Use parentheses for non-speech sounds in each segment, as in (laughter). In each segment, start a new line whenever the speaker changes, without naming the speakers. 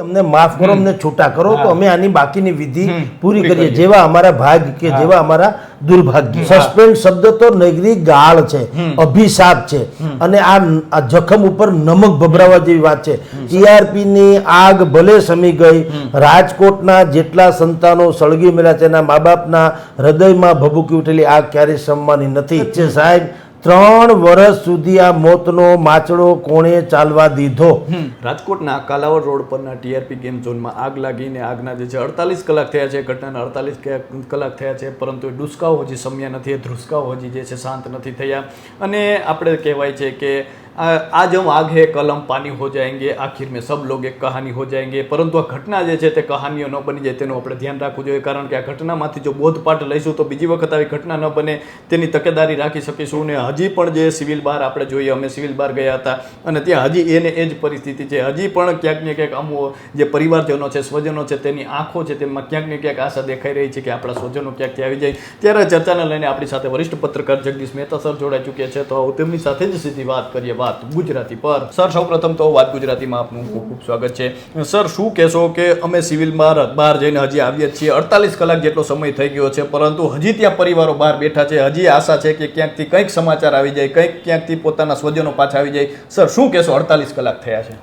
અમને માફ કરો અમને છૂટા કરો તો અમે આની બાકીની વિધિ પૂરી કરીએ. જેવા અમારા ભાગ કે જેવા અમારા દુર્ભાગ્ય. સસ્પેન્ડ શબ્દ તો નગરી ગાળ છે. અભિશાપ છે. અને આ જખમ ઉપર નમક ભભરાવા જેવી વાત છે. ટીઆરપી ની આગ ભલે સમી ગઈ રાજકોટના જેટલા સંતાનો સળગી મેળ્યા છે એના મા બાપના હૃદયમાં ભભૂકી ઉઠેલી આગ ક્યારેય સમવાની નથી. છે સાહેબ ત્રણ વર્ષ સુધી આ મોતનો માચડો કોણે ચાલવા દીધો?
રાજકોટના કાલાવડ રોડ પરના ટીઆરપી ગેમ ઝોનમાં આગ લાગીને આગના જે છે અડતાલીસ કલાક થયા છે ઘટનાના અડતાલીસ કલાક થયા છે પરંતુ એ ડુસકાઓ હજી સમ્યા નથી એ ધ્રુસકાઓ હજી જે છે શાંત નથી થયા. અને આપણે કહેવાય છે કે આ हम आग है કલમ हम હો हो जाएंगे મેં में सब એક કહાની હો જાયંગે પરંતુ આ ઘટના જે છે તે કહાનીઓ ન બની જાય તેનું આપણે ધ્યાન રાખવું જોઈએ કારણ કે આ ઘટનામાંથી જો બોધપાઠ લઈશું તો બીજી વખત આવી ઘટના ન બને, તેની તકેદારી રાખી શકીશું અને હજી પણ જે સિવિલ બાર આપણે જોઈએ, અમે સિવિલ બાર ગયા હતા અને ત્યાં હજી એને એ જ પરિસ્થિતિ છે. હજી પણ ક્યાંક ને ક્યાંક અમુક જે પરિવારજનો છે, સ્વજનો છે, તેની આંખો છે, તેમાં ક્યાંક ને ક્યાંક આશા દેખાઈ રહી છે કે આપણા સ્વજનો ક્યાંકથી આવી જાય. ત્યારે ચર્ચાને લઈને આપણી સાથે વરિષ્ઠ પત્રકાર જગદીશ મહેતા સર જોડાઈ ચૂક્યા છે. તો તેમની સાથે જ સીધી વાત કરીએ. વાત ગુજરાતી પર. સર સૌપ્રથમ તો વાત ગુજરાતીમાં આપનું ખૂબ ખૂબ સ્વાગત છે. સર શું કહેશો કે અમે સિવિલમાં બહાર જઈને હજી આવીએ છીએ? અડતાલીસ કલાક જેટલો સમય થઈ ગયો છે પરંતુ હજી ત્યાં પરિવારો બહાર બેઠા છે. હજી આશા છે કે ક્યાંકથી કંઈક સમાચાર આવી જાય કંઈક ક્યાંકથી પોતાના સ્વજનો પાછા આવી જાય. સર શું કહેશો અડતાલીસ કલાક થયા છે?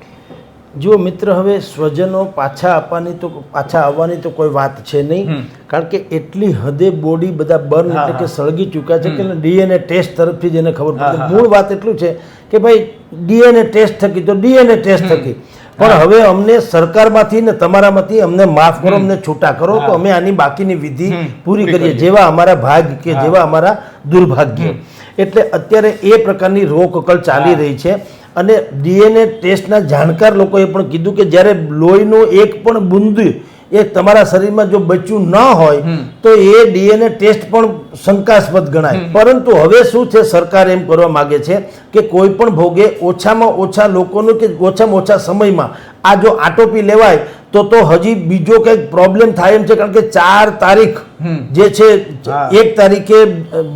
જો મિત્ર હવે સ્વજનો પાછા આપવાની તો પાછા આવવાની તો કોઈ વાત છે નહીં. કારણ કે એટલી હદે બોડી બધા બર્ન એટલે કે સળગી ચૂક્યા છે કે ડીએનએ ટેસ્ટ તરફથી જ એને ખબર પડે. મૂળ વાત એટલું છે કે ભાઈ ડીએનએ ટેસ્ટ થકી તો ડીએનએ ટેસ્ટ થકી. પણ હવે અમને સરકારમાંથી ને તમારામાંથી અમને માફ કરો અમને છૂટા કરો તો અમે આની બાકીની વિધિ પૂરી કરીએ જેવા અમારા ભાગ કે જેવા અમારા દુર્ભાગ્ય. એટલે અત્યારે એ પ્રકારની રોકકળ ચાલી રહી છે અને ડીએનએ ટેસ્ટના જાણકાર લોકોએ પણ કીધું કે જ્યારે લોહીનું એક પણ બુંદ એ તમારા શરીરમાં જો બચ્યું ન હોય તો એ ડીએનએ ટેસ્ટ પણ શંકાસ્પદ ગણાય. પરંતુ હવે શું છે સરકાર એમ કરવા માગે છે કે કોઈ પણ ભોગે ઓછામાં ઓછા લોકોનું કે ઓછામાં ઓછા સમયમાં આ જો આટોપી લેવાય તો તો હજી બીજો કંઈક પ્રોબ્લેમ થાય એમ છે કારણ કે ચાર તારીખ જે છે એક તારીખે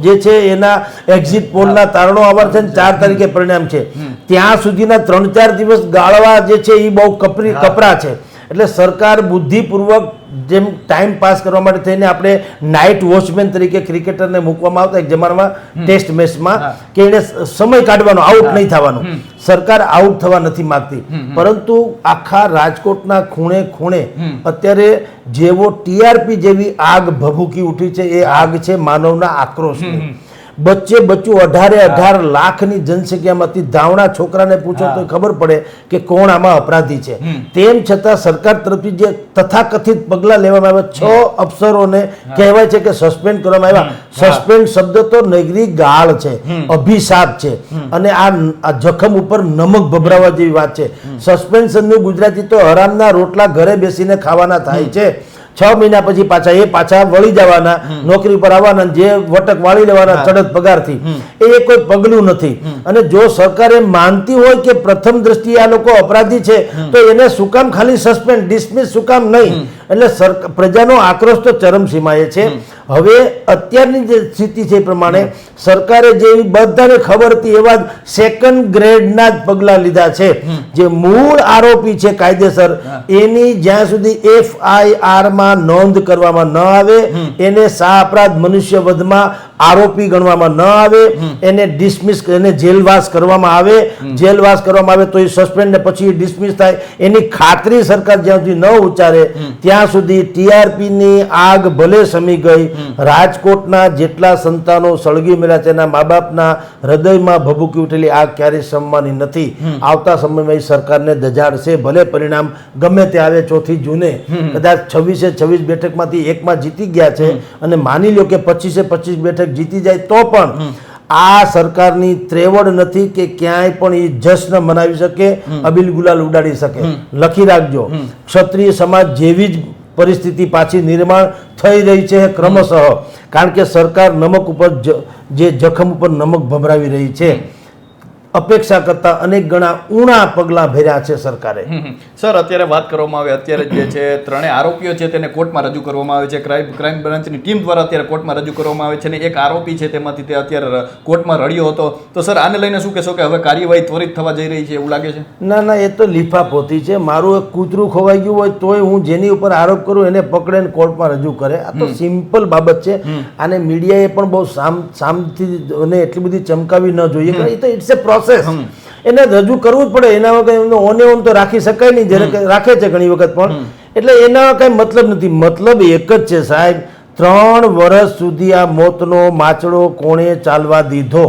જે છે એના એક્ઝિટ પોલના તારણો આવવાના છે ચાર તારીખે પરિણામ છે. ત્યાં સુધીના ત્રણ ચાર દિવસ ગાળવા જે છે એ બહુ કપરી કપરા છે. એટલે સરકાર બુદ્ધિપૂર્વક જેમ ટાઈમ પાસ કરવા માટે થઈને આપણે નાઇટ વોચમેન તરીકે ક્રિકેટરને મૂકવામાં આવતા એક જમાનામાં ટેસ્ટ મેચમાં કે એને સમય કાઢવાનો આઉટ નહીં થવાનો. સરકાર આઉટ થવા નથી માંગતી. પરંતુ આખા રાજકોટના ખૂણે ખૂણે અત્યારે જેવો ટીઆરપી જેવી આગ ભભૂકી ઉઠી છે એ આગ છે માનવના આક્રોશની. બચ્ચે બચ્ચું અઢારે અઢાર લાખની જનસંખ્યામાંથી ધાવણા છોકરાને પૂછો તો ખબર પડે કે કોણ આમાં અપરાધી છે. તેમ છતાં સરકાર તરફથી જે તથાકથિત પગલાં લેવામાં આવ્યા છ અફસરોને કહેવાય છે કે સસ્પેન્ડ કરવામાં આવ્યા. સસ્પેન્ડ શબ્દ તો નગરી ગાળ છે અભિશાપ છે. અને આ જખમ ઉપર નમક ભભરાવા જેવી વાત છે. સસ્પેન્શનનું ગુજરાતી તો હરામના રોટલા ઘરે બેસીને ખાવાના થાય છે. છ મહિના પછી પાછા એ પાછા વળી જવાના નોકરી પર આવવાના જે વટક વાળી લેવાના ચડત પગારથી. એ કોઈ પગલું નથી. અને જો સરકારે માનતી હોય કે પ્રથમ દ્રષ્ટિએ આ લોકો અપરાધી છે તો એને સુકામ ખાલી સસ્પેન્ડ ડિસમિસ સુકામ કામ નહીં. એટલે પ્રજાનો આક્રોશ તો ચરમસીમાએ છે. હવે અત્યારની જે સ્થિતિ છે એ પ્રમાણે સરકારે જે બધાને ખબર હતી એવા જ સેકન્ડ ગ્રેડના જ પગલાં લીધા છે. જે મૂળ આરોપી છે કાયદેસર એની જ્યાં સુધી એફઆઈઆરમાં નોંધ કરવામાં ન આવે એને સા અપરાધ મનુષ્ય વધમાં આરોપી ગણવામાં ન આવે એને ડિસમિસ એને જેલવાસ કરવામાં આવે. જેલવાસ કરવામાં આવે તો એ સસ્પેન્ડ ને પછી ડિસમિસ થાય. એની ખાતરી સરકાર જ્યાં સુધી ન ઉચ્ચારે ત્યાં સુધી ટીઆરપી ની આગ ભલે સમી ગઈ રાજકોટના જેટલા સંતાનો સળગી મેળ્યા છે એના મા બાપના હૃદયમાં ભભૂકી ઉઠેલી આગ ક્યારેય સમવાની નથી. આવતા સમયમાં એ સરકારને દજાડશે ભલે પરિણામ ગમે તે આવે ચોથી જૂને. કદાચ છવ્વીસે છવ્વીસ બેઠકમાંથી એકમાં જીતી ગયા છે અને માની લો કે પચીસે પચીસ બેઠક જીતી જાય તો પણ આ સરકારની ત્રેવડ નથી કે ક્યાંય પણ એ જશ્ન મનાવી શકે અબિલ ગુલાલ ઉડાડી શકે. લખી રાખજો. ક્ષત્રિય સમાજ જેવી જ પરિસ્થિતિ પાછી નિર્માણ થઈ રહી છે ક્રમશઃ. કારણ કે સરકાર નમક ઉપર જે જખમ ઉપર નમક ભભરાવી રહી છે. અપેક્ષા કરતાં અનેક ગણા ઊણા પગલાં ભર્યા છે સરકારે.
સર અત્યારે વાત કરવામાં આવે અત્યારે જે છે ત્રણેય આરોપીઓ છે તેને કોર્ટમાં રજૂ કરવામાં આવે છે. ક્રાઇમ ક્રાઇમ બ્રાન્ચની ટીમ દ્વારા અત્યારે કોર્ટમાં રજૂ કરવામાં આવે છે અને એક આરોપી છે તેમાંથી તે અત્યારે કોર્ટમાં રડ્યો હતો. તો સર આને લઈને શું કહેશો કે હવે કાર્યવાહી ત્વરિત થવા જઈ રહી છે એવું લાગે છે?
ના ના એ તો લીફાપોતી છે. મારું એક કૂતરું ખોવાઈ ગયું હોય તોય હું જેની ઉપર આરોપ કરું એને પકડીને કોર્ટમાં રજૂ કરે. આ તો સિમ્પલ બાબત છે. અને મીડિયાએ પણ બહુ સામ સામથી અને એટલી બધી ચમકાવી ન જોઈએ. કારણ એ તો ઇટ્સ એ પ્રોસેસ એને રજૂ કરવું જ પડે. એના વગર એમને ઓને ઓન તો રાખી શકાય નહીં જ્યારે રાખે છે ઘણી વખત પણ. એટલે એના કઈ મતલબ નથી. મતલબ એક જ છે સાહેબ ત્રણ વર્ષ સુધી આ મોતનો માચડો કોણે ચાલવા દીધો?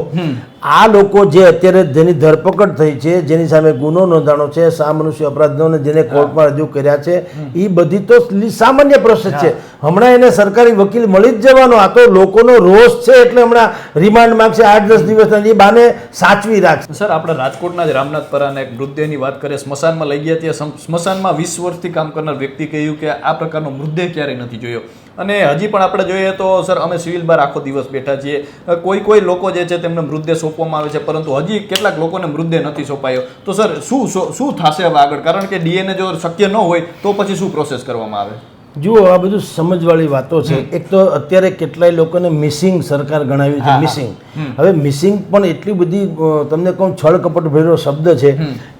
આ લોકો જે અત્યારે જેની ધરપકડ થઈ છે જેની સામે ગુનો નોંધાણો છે સામનુષ્ય અપરાધોને જેને કોર્ટમાં રજૂ કર્યા છે એ બધી તો સામાન્ય પ્રોસેસ છે. હમણાં એને સરકારી વકીલ મળી જ જવાનો આ તો લોકોનો રોષ છે એટલે હમણાં રિમાન્ડ માંગશે આઠ દસ દિવસના એ બાને સાચવી રાખશે.
સર આપણે રાજકોટના જ રામનાથપરાના એક મૃતદેહની વાત કરીએ સ્મશાનમાં લઈ ગયા ત્યાં સ્મશાનમાં વીસ વર્ષથી કામ કરનાર વ્યક્તિ કહ્યું કે આ પ્રકારનો મૃતદેહ ક્યારેય નથી જોયો. અને હજી પણ આપણે જોઈએ તો સર અમે સિવિલ બાર આખો દિવસ બેઠા છીએ. કોઈ કોઈ લોકો જે છે તેમને મૃતદેહ સોંપવામાં આવે છે પરંતુ હજી કેટલાક લોકોને મૃતદેહ નથી સોંપાયો. તો સર શું શું થશે હવે આગળ? કારણ કે ડીએનએ જો શક્ય ન હોય તો પછી શું પ્રોસેસ કરવામાં આવે?
જુઓ આ બધું સમજવાળી વાતો છે. એક તો અત્યારે કેટલાય લોકોને મિસિંગ સરકાર ગણાવી છે મિસિંગ હવે મિસિંગ પણ એટલી બધી તમને કહું છળ કપટ ભરેલો શબ્દ છે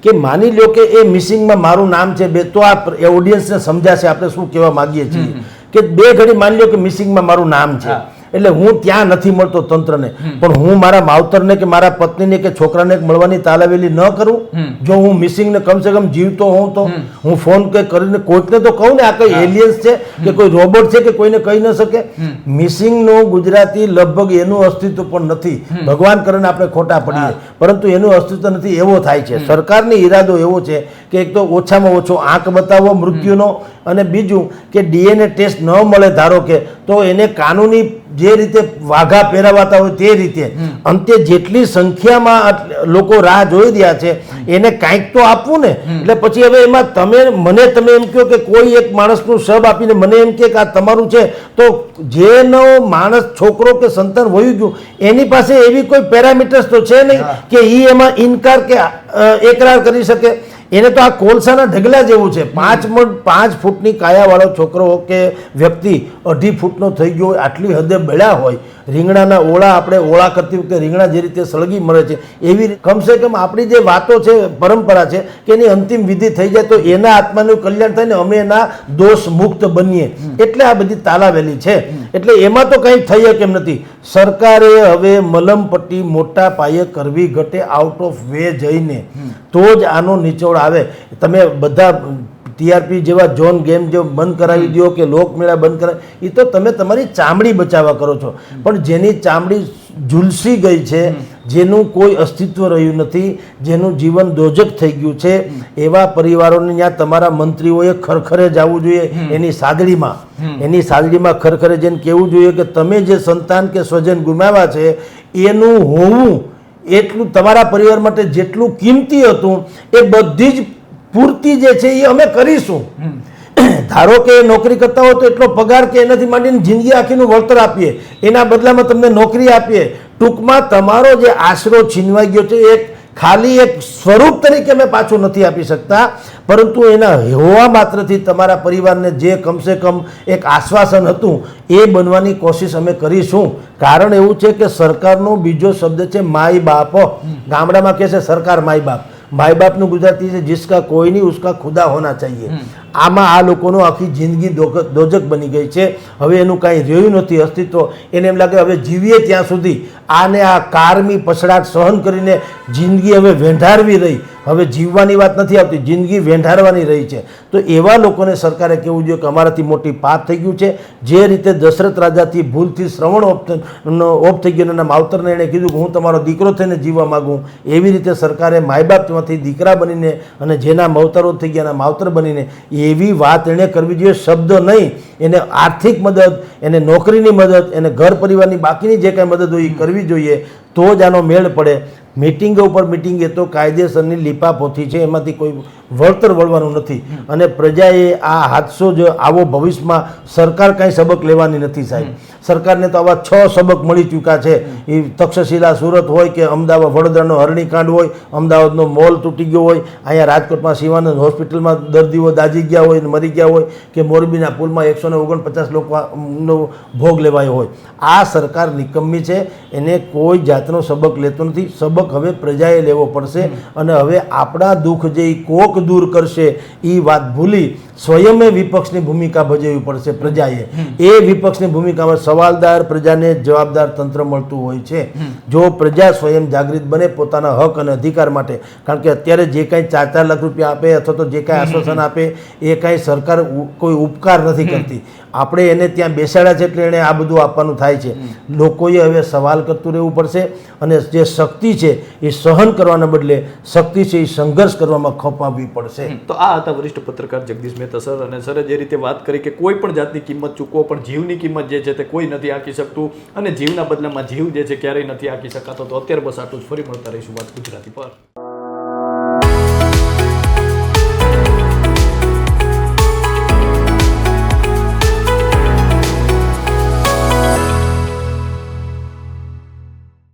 કે માની લો કે એ મિસિંગમાં મારું નામ છે બે તો આ ઓડિયન્સને સમજાશે આપણે શું કહેવા માગીએ છીએ કે બે ઘડી માની લો કે મિસિંગમાં મારું નામ છે. એટલે હું ત્યાં નથી મળતો તંત્રને. પણ હું મારા માવતરને કે મારા પત્નીને કે છોકરાને મળવાની તાલાવેલી ન કરું. જો હું મિસિંગને કમસે કમ જીવતો હોઉં તો હું ફોન કે કરીને કોઈકને તો કહું ને આ કઈ એલિયન્સ છે કે કોઈ રોબોટ છે કે કોઈને કહી ન શકે? મિસિંગનું ગુજરાતી લગભગ એનું અસ્તિત્વ પણ નથી. ભગવાન કરીને આપણે ખોટા પડીએ. પરંતુ એનું અસ્તિત્વ નથી એવો થાય છે. સરકારની ઈરાદો એવો છે કે એક તો ઓછામાં ઓછો આંક બતાવો મૃત્યુનો અને બીજું કે ડીએનએ ટેસ્ટ ન મળે ધારો કે તો એને કાનૂની જે રીતે વાઘા પહેરાવાતા હોય તે રીતે. અંતે જેટલી સંખ્યામાં લોકો રાહ જોઈ રહ્યા છે એને કાંઈક તો આપવું ને. એટલે પછી હવે એમાં તમે મને તમે એમ કહો કે કોઈ એક માણસનું શબ આપીને મને એમ કે આ તમારું છે તો જેનો માણસ છોકરો કે સંતાન વયું ગયું એની પાસે એવી કોઈ પેરામીટર્સ તો છે નહીં કે એ એમાં ઇનકાર કે એકરાર કરી શકે. એને તો આ કોલસાના ઢગલા જેવું છે. પાંચ મણ પાંચ ફૂટની કાયાવાળો છોકરો કે વ્યક્તિ અઢી ફૂટનો થઈ ગયો હોય આટલી હદે બળ્યા હોય રીંગણાના ઓળા આપણે ઓળા કરતી વખતે રીંગણા જે રીતે સળગી મળે છે એવી કમસે કમ આપણી જે વાતો છે પરંપરા છે કે એની અંતિમ વિધિ થઈ જાય તો એના આત્માનું કલ્યાણ થાય ને અમે એના દોષ મુક્ત બનીએ. એટલે આ બધી તાલાવેલી છે. એટલે એમાં તો કંઈ થઈ કેમ નથી. સરકારે હવે મલમપટ્ટી મોટા પાયે કરવી ઘટે આઉટ ઓફ વે જઈને. તો જ આનો નિચોડ આવે. તમે બધા ટીઆરપી જેવા ઝોન ગેમ જે બંધ કરાવી દો કે લોકમેળા બંધ કરાવી એ તો તમે તમારી ચામડી બચાવવા કરો છો. પણ જેની ચામડી ઝુલસી ગઈ છે જેનું કોઈ અસ્તિત્વ રહ્યું નથી જેનું જીવન દોજક થઈ ગયું છે એવા પરિવારોને ત્યાં તમારા મંત્રીઓએ ખરખરે જવું જોઈએ એની સાદડીમાં એની સાદડીમાં ખરખરે જઈને કહેવું જોઈએ કે તમે જે સંતાન કે સ્વજન ગુમાવ્યા છે એનું હોવું એટલું તમારા પરિવાર માટે જેટલું કિંમતી હતું એ બધી જ પૂર્તિ જે છે એ અમે કરીશું. (clears throat) ધારો કે નોકરી કરતા હોય તો એટલો પગાર કે એનાથી માંડીને જિંદગી આખીનું વળતર આપીએ. એના બદલામાં તમને નોકરી આપીએ. ટૂંકમાં તમારો જે આશરો છીનવાઈ ગયો છે એક ખાલી એક સ્વરૂપ તરીકે અમે પાછું નથી આપી શકતા, પરંતુ એના હોવા માત્રથી તમારા પરિવારને જે કમસે કમ એક આશ્વાસન હતું, એ બનવાની કોશિશ અમે કરીશું. કારણ એવું છે કે સરકારનો બીજો શબ્દ છે માય બાપ. ગામડામાં કહે છે, સરકાર માય બાપ. માય બાપનું ગુજરાતી છે, જિસકા કોઈ નહીં, ઉસકા ખુદા હોના ચાહીએ. આમાં આ લોકોનો આખી જિંદગી દોજક બની ગઈ છે. હવે એનું કાંઈ રહ્યું નથી અસ્તિત્વ. એને એમ લાગે હવે જીવીએ ત્યાં સુધી. આને આ કારમી પછડાટ સહન કરીને જિંદગી હવે વેંઢારવી રહી. હવે જીવવાની વાત નથી આવતી, જિંદગી વેંઢારવાની રહી છે. તો એવા લોકોને સરકારે કહેવું જોઈએ કે અમારાથી મોટી પાપ થઈ ગયું છે? જે રીતે દશરથ રાજાથી ભૂલથી શ્રવણ ઓપ ઓફ થઈ ગયો અને માવતરને એણે કીધું કે હું તમારો દીકરો થઈને જીવવા માગું. એવી રીતે સરકારે માયબાપમાંથી દીકરા બનીને અને જેના માવતરો થઈ ગયા માવતર બનીને એવી વાત એણે કરવી જોઈએ, શબ્દ નહીં. એને આર્થિક મદદ, એને નોકરીની મદદ, એને ઘર પરિવારની બાકીની જે કાંઈ મદદ હોય એ કરવી જોઈએ, તો જ આનો મેળ પડે. મિટિંગ ઉપર મિટિંગ એ તો કાયદેસરની લીપાપોથી છે, એમાંથી કોઈ વળતર વળવાનું નથી. અને પ્રજાએ આ હાદસો જ આવો ભવિષ્યમાં સરકાર કાંઈ સબક લેવાની નથી સાહેબ. સરકારને તો આવા છ સબક મળી ચૂક્યા છે. એ તક્ષશિલા સુરત હોય કે અમદાવાદ વડોદરાનો હરણીકાંડ હોય અમદાવાદનો મોલ તૂટી ગયો હોય અહીંયા રાજકોટમાં શિવાનંદ હોસ્પિટલમાં દર્દીઓ દાજી ગયા હોય મરી ગયા હોય કે મોરબીના પુલમાં એકસો ને ઓગણપચાસ લોકોનો ભોગ લેવાયો હોય. આ સરકાર નિકમ્મી છે. એને કોઈ જાતનો સબક લેતો નથી. સબક હવે પ્રજાએ લેવો પડશે અને હવે આપણા દુઃખ જે કોક દૂર કરશે એ વાત ભૂલી સ્વયંમે વિપક્ષની ભૂમિકા ભજવવી પડશે પ્રજાએ. એ વિપક્ષની ભૂમિકામાં સવાલદાર પ્રજાને જવાબદાર તંત્ર મળતું હોય છે. જો પ્રજા સ્વયં જાગૃત બને પોતાના હક અને અધિકાર માટે કારણ કે અત્યારે જે કાંઈ ચાર ચાર લાખ રૂપિયા આપે અથવા તો જે કાંઈ આશ્વાસન આપે એ કાંઈ સરકાર કોઈ ઉપકાર નથી કરતી. આપણે એને ત્યાં બેસાડ્યા છે એટલે એણે આ બધું આપવાનું થાય છે. લોકોએ હવે સવાલ કરતું રહેવું પડશે અને જે શક્તિ છે એ સહન કરવાના બદલે શક્તિ છે એ સંઘર્ષ કરવામાં ખપાવવી પડશે.
તો આ હતા વરિષ્ઠ પત્રકાર જગદીશ મહેતા સર, અને સરે, જે રીતે વાત કરી કે કોઈ પણ જાતની કિંમત ચૂકવો, પણ જીવની કિંમત જે છે તે કોઈ નથી આંકી શકતું, અને જીવના બદલામાં જીવ જે છે ક્યારેય નથી આંકી શકાતો, તો અત્યારે બસ આટલું જ. ફરી મળતા રહીશું વાત ગુજરાતી પર.